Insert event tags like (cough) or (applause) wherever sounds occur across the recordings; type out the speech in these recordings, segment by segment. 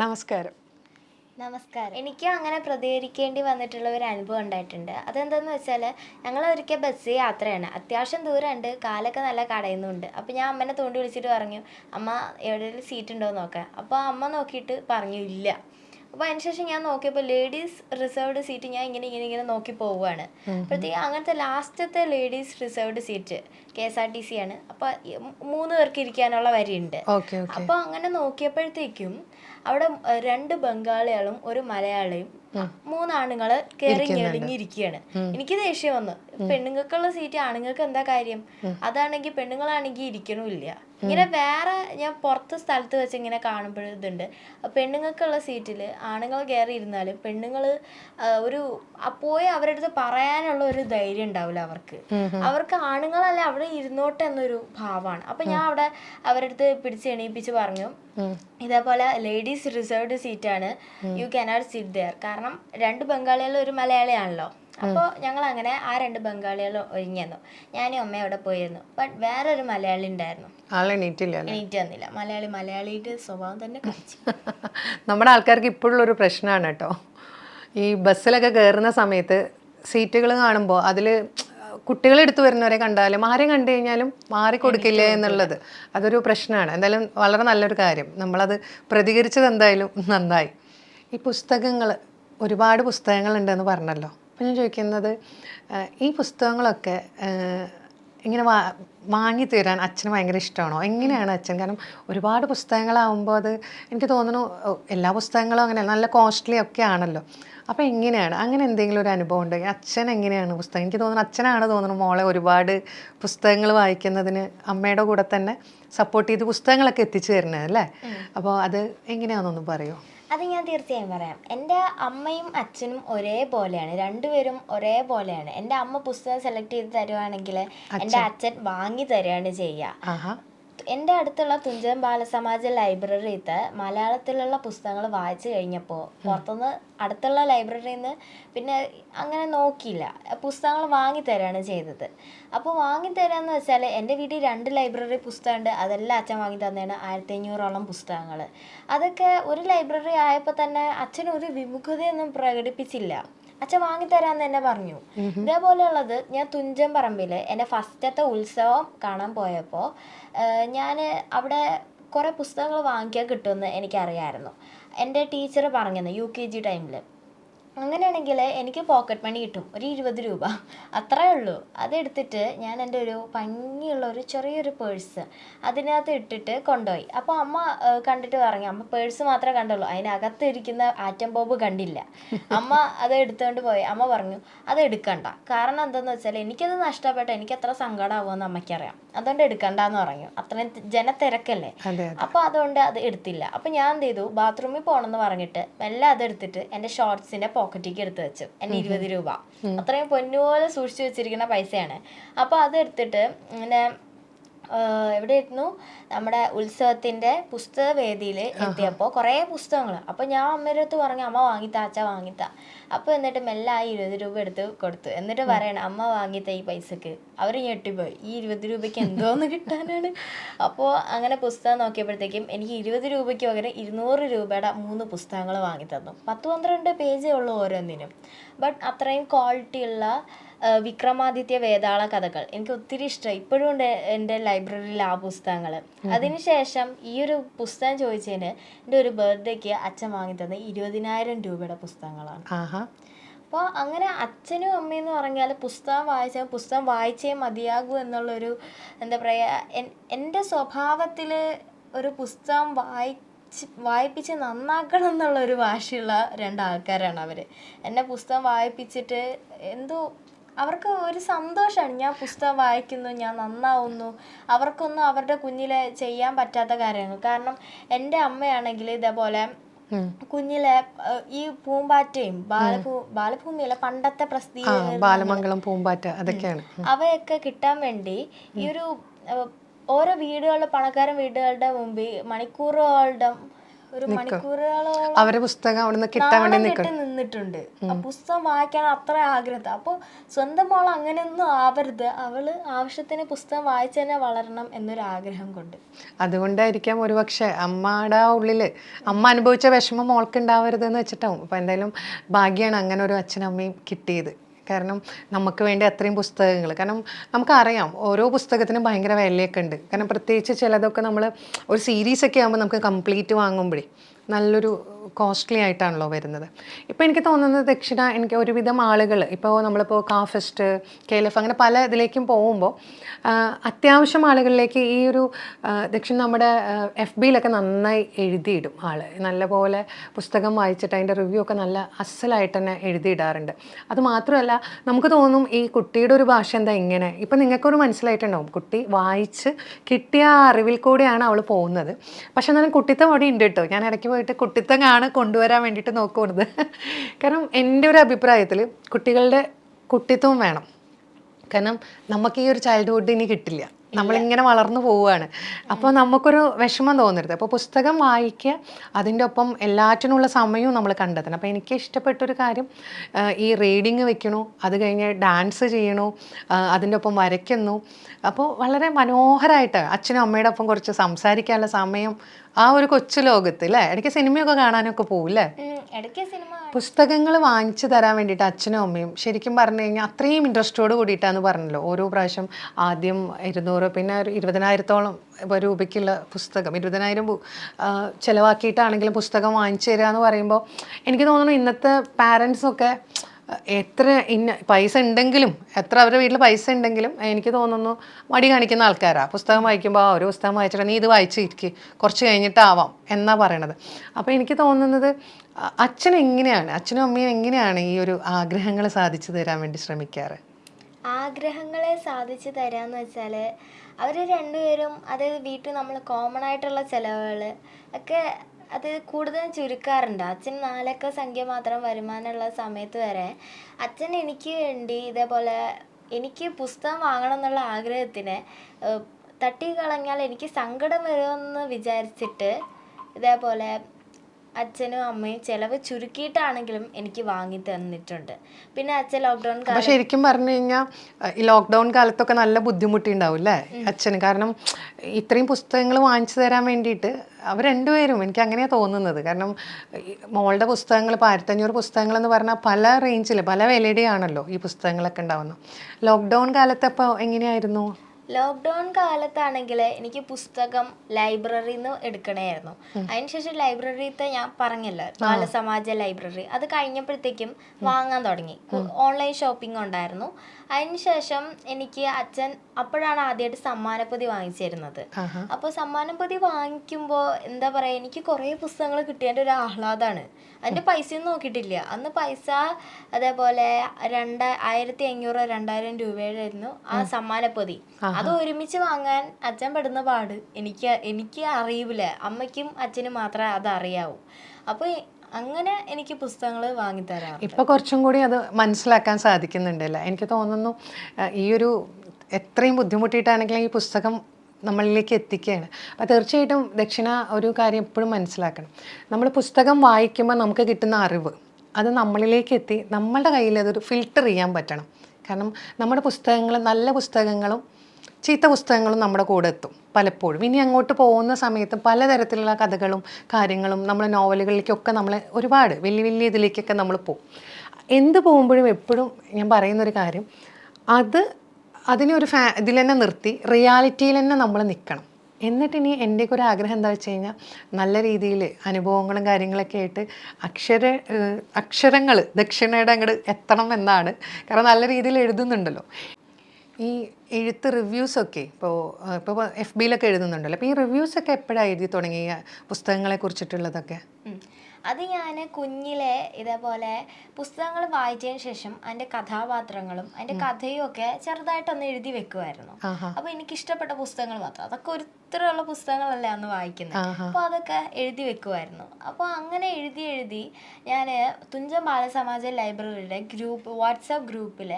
നമസ്കാരം. നമസ്കാരം. എനിക്ക് അങ്ങനെ പ്രതികരിക്കേണ്ടി വന്നിട്ടുള്ള ഒരു അനുഭവം ഉണ്ടായിട്ടുണ്ട്. അതെന്താന്ന് വെച്ചാൽ ഞങ്ങൾ ഒരിക്കൽ ബസ് യാത്രയാണ്. അത്യാവശ്യം ദൂരമുണ്ട്. കാലൊക്കെ നല്ല കടയുന്നുണ്ട്. അപ്പോൾ ഞാൻ അമ്മനെ തോണ്ടി വിളിച്ചിട്ട് പറഞ്ഞു അമ്മ എവിടെയെങ്കിലും സീറ്റ് ഉണ്ടോ എന്ന് നോക്കാൻ അപ്പോൾ അമ്മ നോക്കിയിട്ട് പറഞ്ഞു ഇല്ല. അപ്പോൾ അതിനുശേഷം ഞാൻ നോക്കിയപ്പോൾ ലേഡീസ് റിസർവ്ഡ് സീറ്റ് ഞാൻ ഇങ്ങനെ ഇങ്ങനെ ഇങ്ങനെ നോക്കി പോവുകയാണ്. അപ്പോഴത്തേക്ക് അങ്ങനത്തെ ലാസ്റ്റത്തെ ladies reserved seat K S R T C ആണ്. അപ്പൊ മൂന്ന് പേർക്ക് ഇരിക്കാനുള്ള വരിയുണ്ട്. അപ്പൊ അങ്ങനെ നോക്കിയപ്പോഴത്തേക്കും അവിടെ രണ്ട് ബംഗാളികളും ഒരു മലയാളിയും മൂന്നാണുങ്ങൾ കയറി ഞെളിഞ്ഞിരിക്കുകയാണ് എനിക്ക് ദേഷ്യം വന്നു. പെണ്ണുങ്ങൾക്കുള്ള സീറ്റ് ആണുങ്ങൾക്ക് എന്താ കാര്യം? അതാണെങ്കിൽ പെണ്ണുങ്ങളാണെങ്കിൽ ഇരിക്കണമില്ല. ഇങ്ങനെ വേറെ ഞാൻ പുറത്ത് സ്ഥലത്ത് വെച്ച് ഇങ്ങനെ കാണുമ്പോൾ ഇതുണ്ട്. പെണ്ണുങ്ങൾക്കുള്ള സീറ്റിൽ ആണുങ്ങൾ കയറി ഇരുന്നാലും പെണ്ണുങ്ങൾ ഒരു പോയി അവരുടെ അടുത്ത് പറയാനുള്ള ഒരു ധൈര്യം ഉണ്ടാവില്ല അവർക്ക്. അവർക്ക് ആണുങ്ങളല്ല അവിടെ ഇരുന്നോട്ടെ എന്നൊരു ഭാവമാണ്. അപ്പൊ ഞാൻ അവിടെ അവരുടെ അടുത്ത് പിടിച്ച് എണീപ്പിച്ച് പറഞ്ഞു. ഇതേപോലെ ലേഡീസ് റിസർവ്ഡ് ആണ്. യു കനോട്ട് സിറ്റ് ദയർ കാരണം രണ്ട് ബംഗാളികളും ഒരു മലയാളിയാണല്ലോ. അപ്പോൾ ഞങ്ങൾ അങ്ങനെ ആ രണ്ട് ബംഗാളികളും ഒഴിഞ്ഞു ഞാനും അമ്മ അവിടെ പോയിരുന്നു. ബട്ട് വേറൊരു മലയാളി ഉണ്ടായിരുന്നു. എണീറ്റ് വന്നില്ല. മലയാളി മലയാളിയുടെ സ്വഭാവം തന്നെ (laughs) നമ്മുടെ ആൾക്കാർക്ക് ഇപ്പോഴുള്ളൊരു പ്രശ്നമാണ് കേട്ടോ. ഈ ബസ്സിലൊക്കെ കയറുന്ന സമയത്ത് സീറ്റുകൾ കാണുമ്പോൾ അതിൽ കുട്ടികൾ എടുത്തു വരുന്നവരെ കണ്ടാലും ആരെ കണ്ടു കഴിഞ്ഞാലും മാറി കൊടുക്കില്ലേ എന്നുള്ളത് അതൊരു പ്രശ്നമാണ്. എന്തായാലും വളരെ നല്ലൊരു കാര്യം. നമ്മളത് പ്രതികരിച്ചത് എന്തായാലും നന്നായി. ഈ പുസ്തകങ്ങൾ ഒരുപാട് പുസ്തകങ്ങളുണ്ടെന്ന് പറഞ്ഞല്ലോ. അപ്പം ഞാൻ ചോദിക്കുന്നത് ഈ പുസ്തകങ്ങളൊക്കെ ഇങ്ങനെ വാ വാങ്ങി തീരാൻ അച്ഛന് ഭയങ്കര ഇഷ്ടമാണോ? എങ്ങനെയാണ് അച്ഛൻ? കാരണം ഒരുപാട് പുസ്തകങ്ങളാവുമ്പോൾ അത് എനിക്ക് തോന്നുന്നു എല്ലാ പുസ്തകങ്ങളും അങ്ങനെ നല്ല കോസ്റ്റ്ലി ഒക്കെ ആണല്ലോ. അപ്പോൾ എങ്ങനെയാണ്? അങ്ങനെ എന്തെങ്കിലും ഒരു അനുഭവം ഉണ്ടെങ്കിൽ അച്ഛൻ എങ്ങനെയാണ് പുസ്തകം? എനിക്ക് തോന്നുന്നു അച്ഛനാണ് തോന്നുന്നു മോളെ ഒരുപാട് പുസ്തകങ്ങൾ വായിക്കുന്നതിന് അമ്മയുടെ കൂടെ തന്നെ സപ്പോർട്ട് ചെയ്ത് പുസ്തകങ്ങളൊക്കെ എത്തിച്ചു തരുന്നത് അല്ലേ? അപ്പോൾ അത് എങ്ങനെയാണെന്നൊന്ന് പറയോ? അത് ഞാൻ തീർച്ചയായും പറയാം. എന്റെ അമ്മയും അച്ഛനും ഒരേപോലെയാണ്. രണ്ടുപേരും ഒരേപോലെയാണ്. എന്റെ അമ്മ പുസ്തകം സെലക്ട് ചെയ്ത് തരുവാണെങ്കിൽ എന്റെ അച്ഛൻ. വാങ്ങി തരികയാണ് ചെയ്യുക. എന്റെ അടുത്തുള്ള തുഞ്ചൻ ബാലസമാജ ലൈബ്രറിയിലത്തെ മലയാളത്തിലുള്ള പുസ്തകങ്ങൾ വായിച്ചു കഴിഞ്ഞപ്പോൾ പുറത്തുനിന്ന് അടുത്തുള്ള ലൈബ്രറിയിൽ നിന്ന് പിന്നെ അങ്ങനെ നോക്കിയില്ല. പുസ്തകങ്ങൾ വാങ്ങിത്തരാണ് ചെയ്തത്. അപ്പോൾ വാങ്ങിത്തരാന്ന് വെച്ചാൽ എന്റെ വീട്ടിൽ രണ്ട് ലൈബ്രറി പുസ്തകമുണ്ട്. അതെല്ലാം അച്ഛൻ വാങ്ങി തന്നെയാണ് ആയിരത്തി അഞ്ഞൂറോളം പുസ്തകങ്ങൾ. അതൊക്കെ ഒരു ലൈബ്രറി ആയപ്പോൾ തന്നെ അച്ഛൻ ഒരു വിമുഖതയൊന്നും പ്രകടിപ്പിച്ചില്ല. അച്ഛൻ വാങ്ങിത്തരാന്ന് തന്നെ പറഞ്ഞു. ഇതേപോലെയുള്ളത് ഞാൻ തുഞ്ചൻ പറമ്പിൽ എന്റെ ഫസ്റ്റത്തെ ഉത്സവം കാണാൻ പോയപ്പോൾ ഞാൻ അവിടെ കുറേ പുസ്തകങ്ങൾ വാങ്ങിക്കാൻ കിട്ടുമെന്ന് എനിക്കറിയായിരുന്നു. എന്റെ ടീച്ചർ പറഞ്ഞത് യു കെ ജി ടൈമിൽ അങ്ങനെയാണെങ്കിൽ എനിക്ക് പോക്കറ്റ് മണി കിട്ടും. ഒരു ഇരുപത് രൂപ. അത്രയേ ഉള്ളൂ. അതെടുത്തിട്ട് ഞാൻ എന്റെ ഒരു ഭംഗിയുള്ള ഒരു ചെറിയൊരു പേഴ്സ് അതിനകത്ത് ഇട്ടിട്ട് കൊണ്ടുപോയി. അപ്പോൾ അമ്മ കണ്ടിട്ട് പറഞ്ഞു അമ്മ പേഴ്സ് മാത്രമേ കണ്ടുള്ളൂ. അതിനകത്ത് ഇരിക്കുന്ന ആറ്റം ബോബ് കണ്ടില്ല. അമ്മ അത് എടുത്തുകൊണ്ട് പോയി. അമ്മ പറഞ്ഞു അത് എടുക്കണ്ട. കാരണം എന്താണെന്ന് വെച്ചാൽ എനിക്കത് നഷ്ടപ്പെട്ട എനിക്ക് എത്ര സങ്കടമാവുമെന്ന് അമ്മയ്ക്കറിയാം. അതുകൊണ്ട് എടുക്കണ്ട എന്ന് പറഞ്ഞു. അത്രയും ജനത്തിരക്കല്ലേ? അപ്പോൾ അതുകൊണ്ട് അത് എടുത്തില്ല. അപ്പോൾ ഞാൻ എന്ത് ചെയ്തു? ബാത്റൂമിൽ പോകണമെന്ന് പറഞ്ഞിട്ട് മെല്ലെ അതെടുത്തിട്ട് എന്റെ ഷോർട്സിന്റെ പോക്കറ്റിലേക്ക് എടുത്ത് വെച്ചു എന്റെ ഇരുപത് രൂപ. അത്രയും പൊന്നുപോലെ സൂക്ഷിച്ചു വെച്ചിരിക്കുന്ന പൈസയാണ്. അപ്പോൾ അതെടുത്തിട്ട് ഇങ്ങനെ എവിടെയായിരുന്നു നമ്മുടെ ഉത്സവത്തിന്റെ പുസ്തകവേദിയിൽ എത്തിയപ്പോൾ കുറേ പുസ്തകങ്ങൾ. അപ്പോൾ ഞാൻ അമ്മയുടെ അടുത്ത് പറഞ്ഞു അമ്മ വാങ്ങിത്താ അച്ഛ വാങ്ങിത്താ. അപ്പോൾ എന്നിട്ട് മെല്ലെ ആ ഇരുപത് രൂപ എടുത്ത് കൊടുത്തു. എന്നിട്ട് പറയണം അമ്മ വാങ്ങിത്ത ഈ പൈസക്ക്. അവർ ഞെട്ടിപ്പോയി. ഈ ഇരുപത് രൂപയ്ക്ക് എന്തോന്ന് കിട്ടാനാണ്? അപ്പോൾ അങ്ങനെ പുസ്തകം നോക്കിയപ്പോഴത്തേക്കും എനിക്ക് ഇരുപത് രൂപയ്ക്ക് പകരം ഇരുന്നൂറ് രൂപയുടെ മൂന്ന് പുസ്തകങ്ങൾ വാങ്ങി തന്നു പത്ത് പന്ത്രണ്ട് പേജേ ഉള്ളൂ ഓരോന്നിനും. ബട്ട് അത്രയും ക്വാളിറ്റി ഉള്ള വിക്രമാദിത്യ വേതാള കഥകൾ. എനിക്ക് ഒത്തിരി ഇഷ്ടമായി ഇപ്പോഴും ഉണ്ട് എന്റെ ലൈബ്രറിയിൽ ആ പുസ്തകങ്ങൾ അതിനുശേഷം ഈ ഒരു പുസ്തകം ചോദിച്ചതിന് എന്റെ ഒരു ബർത്ത്ഡേക്ക് അച്ഛൻ വാങ്ങി തന്ന ഇരുപതിനായിരം രൂപയുടെ പുസ്തകങ്ങളാണ്. ആഹാ. അപ്പോൾ അങ്ങനെ അച്ഛനും അമ്മയും എന്ന് പറഞ്ഞാൽ പുസ്തകം വായിച്ചാൽ പുസ്തകം വായിച്ചേ മതിയാകൂ എന്നുള്ളൊരു എന്താ പറയുക എന്റെ സ്വഭാവത്തിൽ ഒരു പുസ്തകം വായിച്ച് വായിപ്പിച്ച് നന്നാക്കണം എന്നുള്ള ഒരു വാശിയുള്ള രണ്ടാൾക്കാരാണ് അവർ എന്നെ പുസ്തകം വായിപ്പിച്ചിട്ട് എന്തോ അവർക്ക് ഒരു സന്തോഷമാണ് ഞാൻ പുസ്തകം വായിക്കുന്നു ഞാൻ നന്നാവുന്നു. അവർക്കൊന്നും അവരുടെ കുഞ്ഞിലെ ചെയ്യാൻ പറ്റാത്ത കാര്യങ്ങൾ. കാരണം എന്റെ അമ്മയാണെങ്കിൽ ഇതേപോലെ. കുഞ്ഞിലെ ഈ പൂമ്പാറ്റയും ബാലഭൂ ബാലഭൂമിയിലെ പണ്ടത്തെ പ്രസിദ്ധീകരണം ബാലമംഗളം പൂമ്പാറ്റ അതൊക്കെയാണ്. അവയൊക്കെ കിട്ടാൻ വേണ്ടി ഈ ഒരു ഓരോ വീടുകളുടെ പണക്കാരൻ വീടുകളുടെ മുമ്പിൽ മണിക്കൂറുകളുടെ അവരെ പുസ്തകം അവിടുന്ന് കിട്ടാൻ വേണ്ടി നിന്നിട്ടുണ്ട്. പുസ്തകം വായിക്കാൻ അത്ര ആഗ്രഹം. അപ്പോൾ സ്വന്തം മോൾ അങ്ങനെയൊന്നും ആവരുത്. അവൾ ആവശ്യത്തിന് പുസ്തകം വായിച്ചു തന്നെ വളരണം എന്നൊരു ആഗ്രഹം കൊണ്ട്. അതുകൊണ്ടായിരിക്കാം ഒരുപക്ഷെ അമ്മയുടെ ഉള്ളിൽ അമ്മ അനുഭവിച്ച വിഷമം മോൾക്ക് ഉണ്ടാവരുത് എന്ന് വെച്ചിട്ടാവും. അപ്പൊ എന്തായാലും ഭാഗ്യാണ് അങ്ങനെ ഒരു അച്ഛനും അമ്മയും കിട്ടിയത്. കാരണം നമുക്ക് വേണ്ടി അത്രയും പുസ്തകങ്ങൾ. കാരണം നമുക്കറിയാം ഓരോ പുസ്തകത്തിനും ഭയങ്കര വിലയൊക്കെ ഉണ്ട്. കാരണം പ്രത്യേകിച്ച് ചിലതൊക്കെ നമ്മൾ ഒരു സീരീസൊക്കെ ആകുമ്പോൾ നമുക്ക് കംപ്ലീറ്റ് വാങ്ങുമ്പോഴേ നല്ലൊരു കോസ്റ്റ്ലി ആയിട്ടാണല്ലോ വരുന്നത്. ഇപ്പോൾ എനിക്ക് തോന്നുന്നത് ദക്ഷിണ എനിക്ക് ഒരുവിധം ആളുകൾ ഇപ്പോൾ നമ്മളിപ്പോൾ കാഫെസ്റ്റ് കേലഫ് അങ്ങനെ പല ഇതിലേക്കും പോകുമ്പോൾ അത്യാവശ്യം ആളുകളിലേക്ക് ഈ ഒരു ദക്ഷിണ നമ്മുടെ എഫ് ബിയിലൊക്കെ നന്നായി എഴുതിയിടും ആൾ നല്ലപോലെ പുസ്തകം വായിച്ചിട്ട് അതിന്റെ റിവ്യൂ ഒക്കെ നല്ല അസലായിട്ട് തന്നെ എഴുതിയിടാറുണ്ട്. അത് മാത്രമല്ല നമുക്ക് തോന്നും ഈ കുട്ടിയുടെ ഒരു ഭാഷ എന്താ ഇങ്ങനെ? ഇപ്പം നിങ്ങൾക്കൊരു മനസ്സിലായിട്ടുണ്ടാവും കുട്ടി വായിച്ച് കിട്ടിയ അറിവിൽ കൂടെയാണ് അവൾ പോകുന്നത്. പക്ഷെ എന്നാലും കുട്ടിത്തം അവിടെ ഉണ്ട് കേട്ടോ. ഞാൻ ഇടയ്ക്ക് പോയിട്ട് കുട്ടിത്തങ്ങാണ് കൊണ്ടുവരാൻ വേണ്ടിയിട്ട് നോക്കുന്നത്. കാരണം എന്റെ ഒരു അഭിപ്രായത്തിൽ കുട്ടികളുടെ കുട്ടിത്വം വേണം. കാരണം നമുക്ക് ഈ ഒരു ചൈൽഡ്ഹുഡ് ഇനി കിട്ടില്ല. നമ്മളിങ്ങനെ വളർന്നു പോവുകയാണ്. അപ്പോൾ നമുക്കൊരു വിഷമം തോന്നരുത്. അപ്പോൾ പുസ്തകം വായിക്കുക അതിന്റെ ഒപ്പം എല്ലാറ്റിനുള്ള സമയവും നമ്മൾ കണ്ടെത്തണം. അപ്പോൾ എനിക്ക് ഇഷ്ടപ്പെട്ടൊരു കാര്യം ഈ റീഡിങ് വെക്കണു അത് കഴിഞ്ഞ് ഡാൻസ് ചെയ്യണു അതിന്റെ ഒപ്പം വരയ്ക്കുന്നു. അപ്പോൾ വളരെ മനോഹരമായിട്ട് അച്ഛനും അമ്മയുടെ ഒപ്പം കുറച്ച് സംസാരിക്കാനുള്ള സമയം ആ ഒരു കൊച്ചു ലോകത്ത് അല്ലേ ഇടയ്ക്ക് സിനിമയൊക്കെ കാണാനൊക്കെ പോവില്ലേ? ഇടയ്ക്ക് സിനിമ പുസ്തകങ്ങൾ വാങ്ങിച്ചു തരാൻ വേണ്ടിയിട്ട് അച്ഛനും അമ്മയും ശരിക്കും പറഞ്ഞു കഴിഞ്ഞാൽ അത്രയും ഇൻട്രസ്റ്റോട് കൂടിയിട്ടാന്ന് പറഞ്ഞല്ലോ. ഓരോ പ്രാവശ്യം ആദ്യം ഇരുന്നൂറ് പിന്നെ ഒരു ഇരുപതിനായിരത്തോളം രൂപയ്ക്കുള്ള പുസ്തകം ഇരുപതിനായിരം ചിലവാക്കിയിട്ടാണെങ്കിലും പുസ്തകം വാങ്ങിച്ചു തരിക എന്ന് പറയുമ്പോൾ എനിക്ക് തോന്നുന്നു ഇന്നത്തെ പാരൻസൊക്കെ എത്ര ഇന്ന പൈസ ഉണ്ടെങ്കിലും എത്ര അവരുടെ വീട്ടിൽ പൈസ ഉണ്ടെങ്കിലും എനിക്ക് തോന്നുന്നു മടി കാണിക്കുന്ന ആൾക്കാരാണ് പുസ്തകം വായിക്കുമ്പോൾ ആ ഒരു പുസ്തകം വായിച്ചിട്ട് നീ ഇത് വായിച്ചിരിക്കുക കുറച്ച് കഴിഞ്ഞിട്ടാവാം എന്നാ പറയണത്. അപ്പോൾ എനിക്ക് തോന്നുന്നത് അച്ഛൻ എങ്ങനെയാണ് അച്ഛനും അമ്മയും എങ്ങനെയാണ് ഈ ഒരു ആഗ്രഹങ്ങൾ സാധിച്ചു തരാൻ വേണ്ടി ശ്രമിക്കാറ്? ആഗ്രഹങ്ങളെ സാധിച്ചു തരാന്ന് വെച്ചാൽ അവർ രണ്ടുപേരും അതായത് വീട്ടിൽ നമ്മൾ കോമൺ ആയിട്ടുള്ള ചിലവുകൾ ഒക്കെ അത് കൂടുതൽ ചുരുക്കാറുണ്ട്. അച്ഛൻ നാലക്ക സംഖ്യ മാത്രം വരുമാനമുള്ള സമയത്ത് വരെ അച്ഛൻ എനിക്ക് വേണ്ടി ഇതേപോലെ എനിക്ക് പുസ്തകം വാങ്ങണം എന്നുള്ള ആഗ്രഹത്തിന് തട്ടി കളഞ്ഞാൽ എനിക്ക് സങ്കടം വരുമെന്ന് വിചാരിച്ചിട്ട് ഇതേപോലെ അച്ഛനും അമ്മയും ചെലവ് ചുരുക്കിയിട്ടാണെങ്കിലും എനിക്ക് വാങ്ങി തന്നിട്ടുണ്ട്. പിന്നെ അച്ഛൻ ലോക്ക്ഡൗൺ അപ്പൊ ശരിക്കും പറഞ്ഞു കഴിഞ്ഞാൽ ഈ ലോക്ക്ഡൗൺ കാലത്തൊക്കെ നല്ല ബുദ്ധിമുട്ടുണ്ടാവും അല്ലേ അച്ഛന്. കാരണം ഇത്രയും പുസ്തകങ്ങൾ വാങ്ങിച്ചു തരാൻ വേണ്ടിയിട്ട് അവർ രണ്ടുപേരും എനിക്ക് അങ്ങനെയാണ് തോന്നുന്നത്. കാരണം മോളുടെ പുസ്തകങ്ങൾ ഇപ്പോൾ ആയിരത്തഞ്ഞൂറ് പുസ്തകങ്ങൾ എന്ന് പറഞ്ഞാൽ പല റേഞ്ചിൽ പല വിലയുടെയാണല്ലോ ഈ പുസ്തകങ്ങളൊക്കെ ഉണ്ടാവുന്നത്. ലോക്ക്ഡൗൺ കാലത്ത് അപ്പോൾ എങ്ങനെയായിരുന്നു? ലോക്ക്ഡൗൺ കാലത്താണെങ്കിൽ എനിക്ക് പുസ്തകം ലൈബ്രറിയിൽ നിന്ന് എടുക്കണമായിരുന്നു അതിനുശേഷം ലൈബ്രറിത്തെ ഞാൻ പറഞ്ഞല്ലോ ബാലസമാജ ലൈബ്രറി. അത് കഴിഞ്ഞപ്പോഴത്തേക്കും വാങ്ങാൻ തുടങ്ങി. ഓൺലൈൻ ഷോപ്പിംഗ് ഉണ്ടായിരുന്നു. അതിനുശേഷം എനിക്ക് അച്ഛൻ അപ്പോഴാണ് ആദ്യമായിട്ട് സമ്മാനപ്പൊതി വാങ്ങിച്ചു തരുന്നത് ആഹാ. അപ്പോൾ സമ്മാനപ്പൊതി വാങ്ങിക്കുമ്പോൾ എന്താ പറയുക എനിക്ക് കുറേ പുസ്തകങ്ങൾ കിട്ടിയതിന്റെ ഒരു ആഹ്ലാദമാണ് അതിന്റെ പൈസയൊന്നും നോക്കിയിട്ടില്ല. അന്ന് പൈസ അതേപോലെ രണ്ട ആയിരത്തി അഞ്ഞൂറ് രണ്ടായിരം രൂപയായിരുന്നു ആ സമ്മാനപ്പൊതി. അത് ഒരുമിച്ച് വാങ്ങാൻ അച്ഛൻ പെടുന്ന പാട്. എനിക്ക് എനിക്ക് അറിയില്ല അമ്മയ്ക്കും അച്ഛനും മാത്രമേ അത് അറിയാവൂ. അപ്പോൾ അങ്ങനെ എനിക്ക് പുസ്തകങ്ങൾ വാങ്ങിത്തരാം ഇപ്പൊ കുറച്ചും കൂടി അത് മനസ്സിലാക്കാൻ സാധിക്കുന്നുണ്ടല്ലേ എനിക്ക് തോന്നുന്നു ഈ ഒരു എത്രയും ബുദ്ധിമുട്ടിയിട്ടാണെങ്കിലും ഈ പുസ്തകം നമ്മളിലേക്ക് എത്തിക്കുകയാണ്. അപ്പോൾ തീർച്ചയായിട്ടും ദക്ഷിണ ഒരു കാര്യം എപ്പോഴും മനസ്സിലാക്കണം. നമ്മൾ പുസ്തകം വായിക്കുമ്പോൾ നമുക്ക് കിട്ടുന്ന അറിവ് അത് നമ്മളിലേക്ക് എത്തി നമ്മളുടെ കയ്യിൽ അതൊരു ഫിൽട്ടർ ചെയ്യാൻ പറ്റണം. കാരണം നമ്മുടെ പുസ്തകങ്ങൾ നല്ല പുസ്തകങ്ങളും ചീത്ത പുസ്തകങ്ങളും നമ്മുടെ കൂടെ എത്തും പലപ്പോഴും. ഇനി അങ്ങോട്ട് പോകുന്ന സമയത്ത് പലതരത്തിലുള്ള കഥകളും കാര്യങ്ങളും നമ്മൾ നോവലുകളിലേക്കൊക്കെ നമ്മൾ ഒരുപാട് വലിയ വലിയ ഇതിലേക്കൊക്കെ നമ്മൾ പോകും. എന്ത് പോകുമ്പോഴും എപ്പോഴും ഞാൻ പറയുന്നൊരു കാര്യം അത് അതിനെ ഒരു ഫാ ഇതിൽ തന്നെ നിർത്തി റിയാലിറ്റിയിൽ തന്നെ നമ്മൾ നിൽക്കണം എന്നിട്ട് ഇനി എന്റെയൊക്കെ ഒരു ആഗ്രഹം എന്താ വെച്ച് കഴിഞ്ഞാൽ നല്ല രീതിയിൽ അനുഭവങ്ങളും കാര്യങ്ങളൊക്കെ ആയിട്ട് അക്ഷര അക്ഷരങ്ങൾ ദക്ഷിണയുടെ അങ്ങോട്ട് എത്തണം എന്നാണ്. കാരണം നല്ല രീതിയിൽ എഴുതുന്നുണ്ടല്ലോ. ഈ എഴുത്ത് റിവ്യൂസൊക്കെ ഇപ്പോൾ ഇപ്പോൾ എഫ് ബിയിലൊക്കെ എഴുതുന്നുണ്ടല്ലോ. അപ്പോൾ ഈ റിവ്യൂസൊക്കെ എപ്പോഴാണ് എഴുതി തുടങ്ങിയ പുസ്തകങ്ങളെ കുറിച്ചിട്ടുള്ളതൊക്കെ. അത് ഞാൻ കുഞ്ഞിലെ ഇതേപോലെ പുസ്തകങ്ങൾ വായിച്ചതിന് ശേഷം അതിന്റെ കഥാപാത്രങ്ങളും അതിന്റെ കഥയും ഒക്കെ ചെറുതായിട്ടൊന്ന് എഴുതി വെക്കുമായിരുന്നു അപ്പോൾ എനിക്ക് ഇഷ്ടപ്പെട്ട പുസ്തകങ്ങൾ മാത്രം. അതൊക്കെ ഒരു ഇത്രയുള്ള പുസ്തകങ്ങളല്ല അന്ന് വായിക്കുന്നത് അപ്പൊ അപ്പോൾ അതൊക്കെ എഴുതി വെക്കുമായിരുന്നു അപ്പോൾ അങ്ങനെ എഴുതി എഴുതി ഞാൻ തുഞ്ചൻ ബാലസമാജ ലൈബ്രറിയുടെ ഗ്രൂപ്പ് വാട്സാപ്പ് ഗ്രൂപ്പിൽ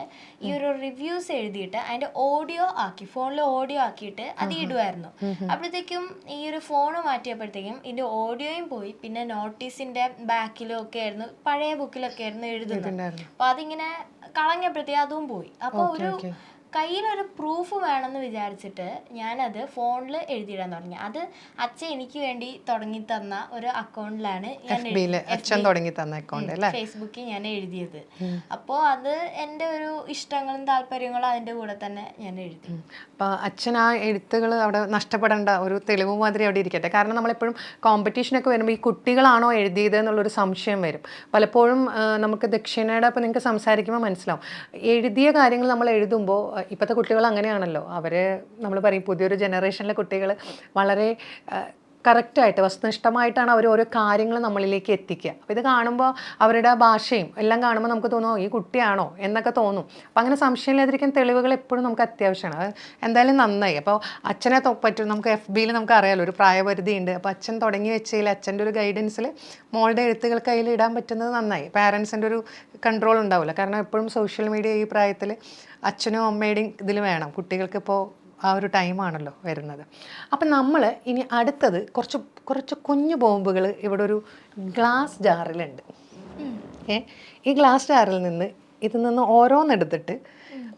ഈ ഒരു റിവ്യൂസ് എഴുതിയിട്ട് അതിന്റെ ഓഡിയോ ആക്കി ഫോണിൽ ഓഡിയോ ആക്കിയിട്ട് അത് ഇടുമായിരുന്നു അപ്പോഴത്തേക്കും ഈ ഒരു ഫോൺ മാറ്റിയപ്പോഴത്തേക്കും ഇതിന്റെ ഓഡിയോയും പോയി. പിന്നെ നോട്ടീസിന്റെ ബാക്കിലും ഒക്കെ ആയിരുന്നു പഴയ ബുക്കിലൊക്കെ ആയിരുന്നു എഴുതുന്നത്. അപ്പോൾ അപ്പൊ അതിങ്ങനെ കളഞ്ഞപ്പോഴത്തേക്കും അതും പോയി. അപ്പൊ ഒരു. കയ്യിലൊരു പ്രൂഫ് വേണമെന്ന് വിചാരിച്ചിട്ട് ഞാനത് ഫോണിൽ എഴുതിയിടാൻ തുടങ്ങി. അത് അച്ഛൻ എനിക്ക് വേണ്ടി തുടങ്ങി തന്ന ഒരു അക്കൗണ്ടിലാണ് അച്ഛൻ തുടങ്ങി തന്ന അക്കൗണ്ട് അല്ലേ? ഫേസ്ബുക്കിൽ ഞാൻ എഴുതിയത്. അപ്പോൾ അത് എന്റെ ഒരു ഇഷ്ടങ്ങളും താല്പര്യങ്ങളും അതിന്റെ കൂടെ തന്നെ ഞാൻ എഴുതി. അപ്പോൾ അച്ഛൻ ആ എഴുത്തുകൾ അവിടെ നഷ്ടപ്പെടേണ്ട ഒരു തെളിവ് മാതിരി അവിടെ ഇരിക്കട്ടെ. കാരണം നമ്മളെപ്പോഴും കോമ്പറ്റീഷനൊക്കെ വരുമ്പോൾ ഈ കുട്ടികളാണോ എഴുതിയത് എന്നുള്ളൊരു സംശയം വരും. പലപ്പോഴും നമുക്ക് ദക്ഷിണയുടെ അപ്പോൾ നിങ്ങൾക്ക് സംസാരിക്കുമ്പോൾ മനസ്സിലാവും. എഴുതിയ കാര്യങ്ങൾ നമ്മൾ എഴുതുമ്പോൾ ഇപ്പോഴത്തെ കുട്ടികൾ അങ്ങനെയാണല്ലോ. അവർ നമ്മൾ പറയും പുതിയൊരു ജനറേഷനിലെ കുട്ടികൾ വളരെ കറക്റ്റായിട്ട് വസ്തുനിഷ്ഠമായിട്ടാണ് അവർ ഓരോ കാര്യങ്ങൾ നമ്മളിലേക്ക് എത്തിക്കുക. അപ്പോൾ ഇത് കാണുമ്പോൾ അവരുടെ ഭാഷയും എല്ലാം കാണുമ്പോൾ നമുക്ക് തോന്നും "ഓ, ഈ കുട്ടിയാണോ? എന്നൊക്കെ തോന്നും. അപ്പം അങ്ങനെ സംശയമില്ലാതിരിക്കാൻ തെളിവുകൾ എപ്പോഴും നമുക്ക് അത്യാവശ്യമാണ്. അത് എന്തായാലും നന്നായി. അപ്പോൾ അച്ഛനെ പറ്റും നമുക്ക് എഫ് ബിയിൽ നമുക്ക് അറിയാലോ ഒരു പ്രായപരിധി ഉണ്ട് അപ്പോൾ അച്ഛൻ തുടങ്ങി വെച്ചതിൽ അച്ഛന്റെ ഒരു ഗൈഡൻസിൽ മോളുടെ എഴുത്തുകൾ കയ്യിൽ ഇടാൻ പറ്റുന്നത് നന്നായി. പാരൻസിന്റെ ഒരു കൺട്രോൾ ഉണ്ടാവില്ല. കാരണം എപ്പോഴും സോഷ്യൽ മീഡിയ ഈ പ്രായത്തിൽ അച്ഛനും അമ്മയുടെയും ഇതിൽ വേണം. കുട്ടികൾക്ക് ഇപ്പോൾ ആ ഒരു ടൈമാണല്ലോ വരുന്നത്. അപ്പം നമ്മൾ ഇനി അടുത്തത് കുറച്ച് കുറച്ച് കുഞ്ഞു ബോംബുകൾ ഇവിടെ ഒരു ഗ്ലാസ് ജാറിലുണ്ട് ഏ ഈ ഗ്ലാസ് ജാറിൽ നിന്ന് ഇതിൽ നിന്ന് ഓരോന്നെടുത്തിട്ട്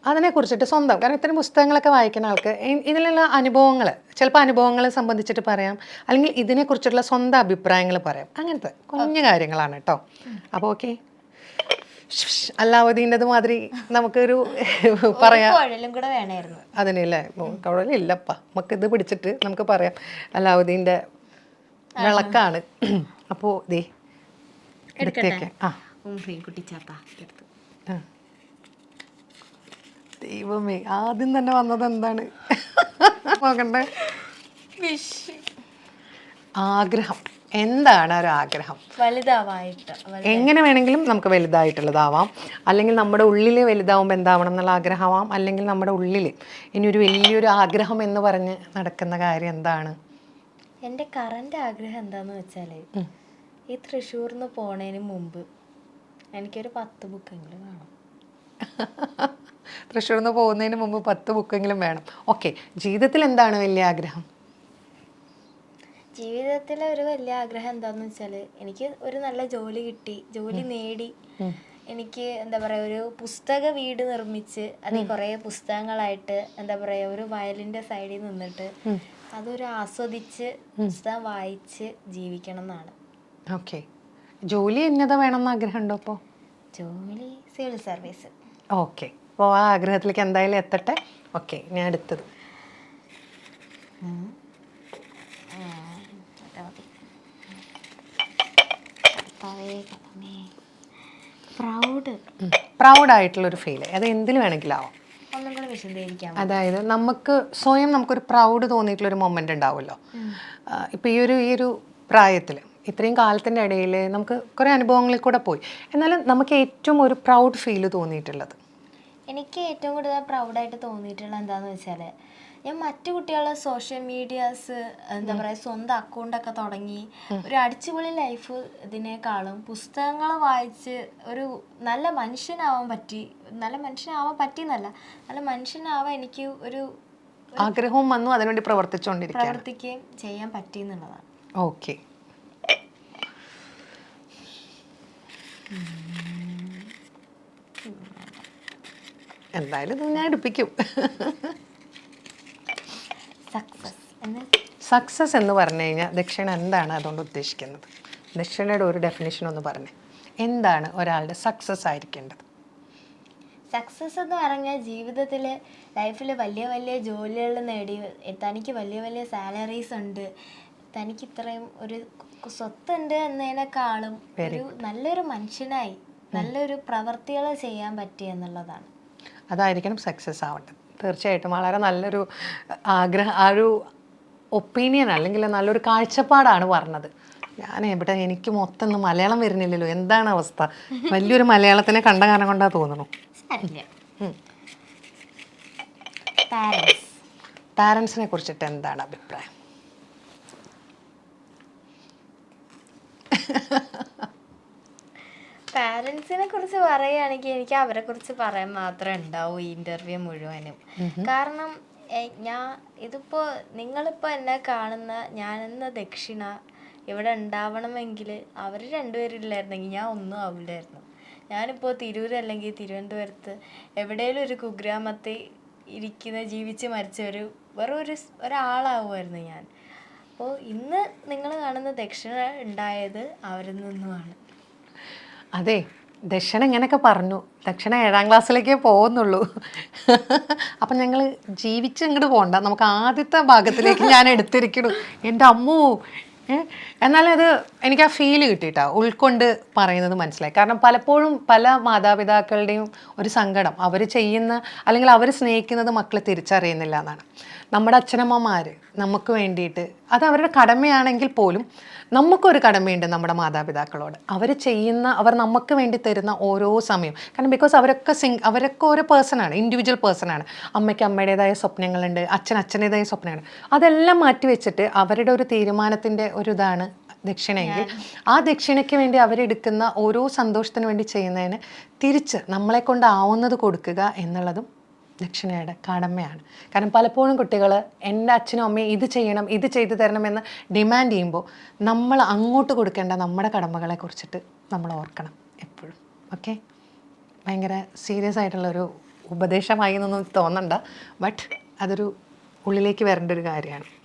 അതിനെക്കുറിച്ചിട്ട് സ്വന്തം കാരണം ഇത്തരം പുസ്തകങ്ങളൊക്കെ വായിക്കുന്ന ആൾക്ക് ഇതിലുള്ള അനുഭവങ്ങൾ ചിലപ്പോൾ അനുഭവങ്ങളെ സംബന്ധിച്ചിട്ട് പറയാം അല്ലെങ്കിൽ ഇതിനെക്കുറിച്ചുള്ള സ്വന്തം അഭിപ്രായങ്ങൾ പറയാം. അങ്ങനത്തെ കുഞ്ഞു കാര്യങ്ങളാണ് കേട്ടോ അപ്പോൾ ഓക്കെ അല്ലാവുദ്ദീന്റെത് മാതിരി നമുക്കൊരു പറയാം. അതിനില്ലേ കുഴപ്പമില്ലപ്പ നമുക്ക് ഇത് പിടിച്ചിട്ട് നമുക്ക് പറയാം. അല്ലാവതീന്റെ വിളക്കാണ്. അപ്പോൾ ദേ എടുത്തേക്ക് ആ. ദൈവമേ ആദ്യം തന്നെ വന്നത് എന്താണ്? നോക്കണ്ടേ. ആഗ്രഹം. എന്താണ് ഒരു ആഗ്രഹം? വലുതാവായിട്ട് വലു- എങ്ങനെ വേണമെങ്കിലും നമുക്ക് വലുതായിട്ടുള്ളതാവാം. അല്ലെങ്കിൽ നമ്മുടെ ഉള്ളിൽ വലുതാവുമ്പോൾ എന്താവണം എന്നുള്ള ആഗ്രഹമാവാം. അല്ലെങ്കിൽ നമ്മുടെ ഉള്ളിൽ ഇനി ഒരു വലിയൊരു ആഗ്രഹം എന്ന് പറഞ്ഞ് നടക്കുന്ന കാര്യം എന്താണ്? എന്റെ കറണ്ട് ആഗ്രഹം എന്താന്ന് വെച്ചാൽ ഈ തൃശ്ശൂർന്ന് പോണതിന് മുമ്പ് എനിക്കൊരു പത്ത് ബുക്കെങ്കിലും വേണം. (laughs) തൃശ്ശൂർന്ന് നിന്ന് പോകുന്നതിന് മുമ്പ് പത്ത് ബുക്കെങ്കിലും വേണം. ഓക്കെ. ജീവിതത്തിൽ എന്താണ് വലിയ ആഗ്രഹം? ജീവിതത്തിലെ ഒരു വലിയ ആഗ്രഹം എന്താന്ന് വെച്ചാൽ എനിക്ക് ഒരു നല്ല ജോലി കിട്ടി ജോലി നേടി. എനിക്ക് എന്താ പറയാ ഒരു പുസ്തക വീട് നിർമ്മിച്ച് അതിൽ കുറേ പുസ്തകങ്ങളായിട്ട് എന്താ പറയാ ഒരു വയലിന്റെ സൈഡിൽ നിന്നിട്ട് അതൊരു ആസ്വദിച്ച് പുസ്തകം വായിച്ച് ജീവിക്കണം എന്നാണ്. ഓക്കെ. ജോലി എന്നത വേണമെന്ന് ആഗ്രഹമുണ്ടോ അപ്പോൾ ജോലി സിവിൽ സർവീസ്. ഓക്കെ. അപ്പോൾ ആ ആഗ്രഹത്തിലേക്ക് എന്തായാലും എത്തട്ടെ. ഓക്കെ ഞാൻ അടുത്തത്. പ്രൗഡ്. ആയിട്ടുള്ള ഒരു ഫീൽ അത് എന്തിൽ വേണമെങ്കിലും ആവാം ഒന്നും കൂടെ വിശദീകരിക്കാം അതായത് നമുക്ക് സ്വയം നമുക്കൊരു പ്രൗഡ് തോന്നിയിട്ടുള്ള ഒരു മൊമെന്റ് ഉണ്ടാവുമല്ലോ. ഇപ്പൊ ഈ ഒരു ഈ ഒരു പ്രായത്തിൽ ഇത്രയും കാലത്തിന്റെ ഇടയിൽ നമുക്ക് കുറേ അനുഭവങ്ങളിൽ കൂടെ പോയി. എന്നാലും നമുക്ക് ഏറ്റവും ഒരു പ്രൗഡ് ഫീൽ തോന്നിയിട്ടുള്ളത്. എനിക്ക് ഏറ്റവും കൂടുതൽ പ്രൗഡായിട്ട് തോന്നിയിട്ടുള്ള എന്താന്ന് വെച്ചാൽ ഞാൻ മറ്റു കുട്ടികളെ സോഷ്യൽ മീഡിയാസ് എന്താ പറയാ സ്വന്തം അക്കൗണ്ടൊക്കെ തുടങ്ങി ഒരു അടിച്ചുപൊളി ലൈഫ് ഇതിനേക്കാളും പുസ്തകങ്ങൾ വായിച്ച് ഒരു നല്ല മനുഷ്യനാവാൻ പറ്റി നല്ല മനുഷ്യനാവാൻ പറ്റിയെന്നല്ല നല്ല മനുഷ്യനാവാൻ എനിക്ക് ഒരു ആഗ്രഹവും വന്നു അതിനുവേണ്ടി പ്രവർത്തിച്ചുകൊണ്ടിരിക്കുകയാണ്. പ്രവർത്തിക്കുകയും ചെയ്യാൻ പറ്റി എന്നുള്ളതാണ് ഓക്കെ എന്തായാലും ഇത് ഞാൻ എടുപ്പിക്കും സക്സസ് എന്ന്? സക്സസ് എന്ന് പറഞ്ഞു കഴിഞ്ഞാൽ ദക്ഷിണ എന്താണ് അതുകൊണ്ട് ഉദ്ദേശിക്കുന്നത്? ദക്ഷിണയുടെ ഒരു ഡെഫിനേഷൻ ഒന്ന് പറഞ്ഞു. എന്താണ് ഒരാളുടെ സക്സസ് ആയിരിക്കേണ്ടത്? സക്സസ് എന്ന് പറഞ്ഞാൽ ജീവിതത്തിൽ ലൈഫിൽ വലിയ വലിയ ജോലികൾ നേടി തനിക്ക് വലിയ വലിയ സാലറീസ് ഉണ്ട്. തനിക്ക് ഇത്രയും ഒരു സ്വത്ത് സ്വത്തുണ്ട് എന്നതിനേക്കാളും ഒരു നല്ലൊരു മനുഷ്യനായി നല്ലൊരു പ്രവർത്തികൾ ചെയ്യാൻ പറ്റി എന്നുള്ളതാണ് അതായിരിക്കണം സക്സസ് ആവേണ്ടത്. തീർച്ചയായിട്ടും. വളരെ നല്ലൊരു ആഗ്രഹം ആ ഒരു ഒപ്പീനിയൻ അല്ലെങ്കിൽ നല്ലൊരു കാഴ്ചപ്പാടാണ് പറഞ്ഞത്. ഞാൻ എവിടെ എനിക്ക് മൊത്തം മലയാളം വരുന്നില്ലല്ലോ. എന്താണ് അവസ്ഥ? വലിയൊരു മലയാളത്തിനെ കണ്ട കാരണം കൊണ്ടാ തോന്നുന്നു. പാരൻസിനെ കുറിച്ചിട്ട് എന്താണ് അഭിപ്രായം? പാരൻസിനെ കുറിച്ച് പറയുകയാണെങ്കിൽ എനിക്ക് അവരെ കുറിച്ച് പറയാൻ മാത്രമേ ഉണ്ടാവൂ ഈ ഇന്റർവ്യൂ മുഴുവനും. കാരണം ഞാൻ ഇതിപ്പോ നിങ്ങളിപ്പോ എന്നെ കാണുന്ന ഞാൻ എന്ന ദക്ഷിണ ഇവിടെ ഉണ്ടാവണമെങ്കിൽ അവർ രണ്ടുപേരും ഇല്ലായിരുന്നെങ്കിൽ ഞാൻ ഒന്നും ആവില്ലായിരുന്നു. ഞാനിപ്പോൾ തിരൂർ അല്ലെങ്കിൽ തിരുവനന്തപുരത്ത് എവിടെയെങ്കിലും ഒരു കുഗ്രാമത്തിൽ ഇരിക്കുന്ന ജീവിച്ച് മരിച്ച ഒരു വെറും ഒരു ഒരാളാവുമായിരുന്നു ഞാൻ. അപ്പോൾ ഇന്ന് നിങ്ങൾ കാണുന്ന ദക്ഷിണ ഉണ്ടായത് അവരിൽ നിന്നുമാണ്. അതെ ദക്ഷിണ ഇങ്ങനെയൊക്കെ പറഞ്ഞു. ദക്ഷിണ ഏഴാം ക്ലാസ്സിലേക്കേ പോകുന്നുള്ളൂ. അപ്പം ഞങ്ങൾ ജീവിച്ച് ഇങ്ങോട്ട് പോകണ്ട നമുക്ക് ആദ്യത്തെ ഭാഗത്തിലേക്ക് ഞാൻ എടുത്തിരിക്കണു എന്റെ അമ്മൂ എന്നാലത് എനിക്ക് ആ ഫീൽ കിട്ടിയിട്ടാ. ഉൾക്കൊണ്ട് പറയുന്നത് മനസ്സിലായി. കാരണം പലപ്പോഴും പല മാതാപിതാക്കളുടെയും ഒരു സങ്കടം. അവർ ചെയ്യുന്ന അല്ലെങ്കിൽ അവർ സ്നേഹിക്കുന്നത് മക്കളെ തിരിച്ചറിയുന്നില്ല എന്നാണ്. നമ്മുടെ അച്ഛനമ്മമാർ നമുക്ക് വേണ്ടിയിട്ട് അത് അവരുടെ കടമയാണെങ്കിൽ പോലും നമുക്കൊരു കടമയുണ്ട് നമ്മുടെ മാതാപിതാക്കളോട്. അവർ ചെയ്യുന്ന അവർ നമുക്ക് വേണ്ടി തരുന്ന ഓരോ സമയം. കാരണം ബിക്കോസ് അവരൊക്കെ സിങ് അവരൊക്കെ ഓരോ പേഴ്സണാണ് ഇൻഡിവിജ്വൽ പേഴ്സണാണ് അമ്മയ്ക്ക് അമ്മയുടേതായ സ്വപ്നങ്ങളുണ്ട് അച്ഛൻ അച്ഛന്റെതായ സ്വപ്നങ്ങൾ. അതെല്ലാം മാറ്റി വെച്ചിട്ട് അവരുടെ ഒരു തീരുമാനത്തിന്റെ ഒരു ഇതാണ് ദക്ഷിണയെങ്കിൽ ആ ദക്ഷിണയ്ക്ക് വേണ്ടി അവരെടുക്കുന്ന ഓരോ സന്തോഷത്തിന് വേണ്ടി ചെയ്യുന്നതിന് തിരിച്ച് നമ്മളെ കൊണ്ടാവുന്നത് കൊടുക്കുക എന്നുള്ളതും ദക്ഷിണയുടെ കടമയാണ്. കാരണം പലപ്പോഴും കുട്ടികൾ എന്റെ അച്ഛനും അമ്മയും ഇത് ചെയ്യണം ഇത് ചെയ്തു തരണമെന്ന് ഡിമാൻഡ് ചെയ്യുമ്പോൾ നമ്മൾ അങ്ങോട്ട് കൊടുക്കേണ്ട നമ്മുടെ കടമകളെ കുറിച്ചിട്ട് നമ്മൾ ഓർക്കണം എപ്പോഴും. ഓക്കെ? ഭയങ്കര സീരിയസ് ആയിട്ടുള്ളൊരു ഉപദേശമായി എന്നൊന്നും തോന്നണ്ട. ബട്ട് അതൊരു ഉള്ളിലേക്ക് വരേണ്ട ഒരു കാര്യമാണ്.